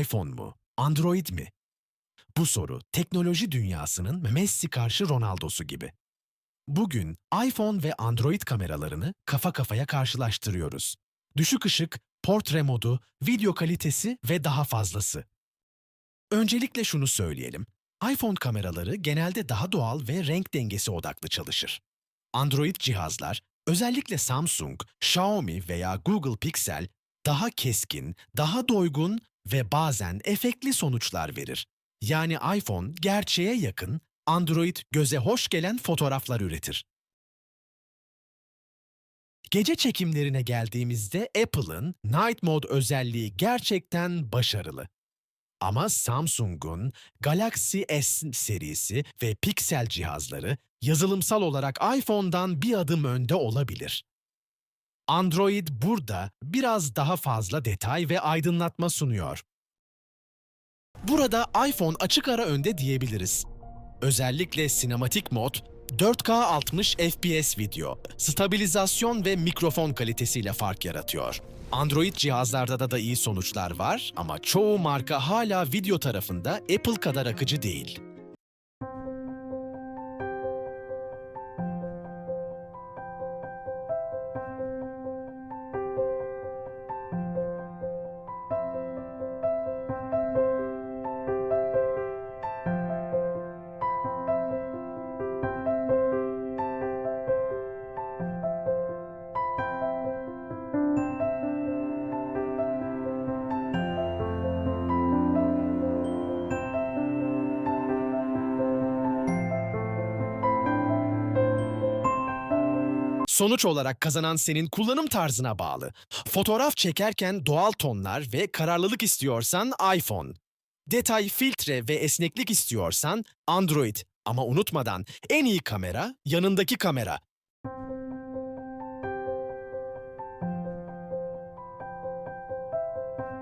iPhone mu, Android mi? Bu soru teknoloji dünyasının Messi karşı Ronaldo'su gibi. Bugün iPhone ve Android kameralarını kafa kafaya karşılaştırıyoruz. Düşük ışık, portre modu, video kalitesi ve daha fazlası. Öncelikle şunu söyleyelim. iPhone kameraları genelde daha doğal ve renk dengesi odaklı çalışır. Android cihazlar, özellikle Samsung, Xiaomi veya Google Pixel daha keskin, daha doygun ve bazen efektli sonuçlar verir. Yani iPhone gerçeğe yakın, Android göze hoş gelen fotoğraflar üretir. Gece çekimlerine geldiğimizde Apple'ın Night Mode özelliği gerçekten başarılı. Ama Samsung'un Galaxy S serisi ve Pixel cihazları yazılımsal olarak iPhone'dan bir adım önde olabilir. Android burada biraz daha fazla detay ve aydınlatma sunuyor. Burada iPhone açık ara önde diyebiliriz. Özellikle sinematik mod, 4K 60 FPS video, stabilizasyon ve mikrofon kalitesiyle fark yaratıyor. Android cihazlarda da, da iyi sonuçlar var ama çoğu marka hala video tarafında Apple kadar akıcı değil. Sonuç olarak kazanan senin kullanım tarzına bağlı. Fotoğraf çekerken doğal tonlar ve kararlılık istiyorsan iPhone. Detay, filtre ve esneklik istiyorsan Android. Ama unutmadan en iyi kamera yanındaki kamera.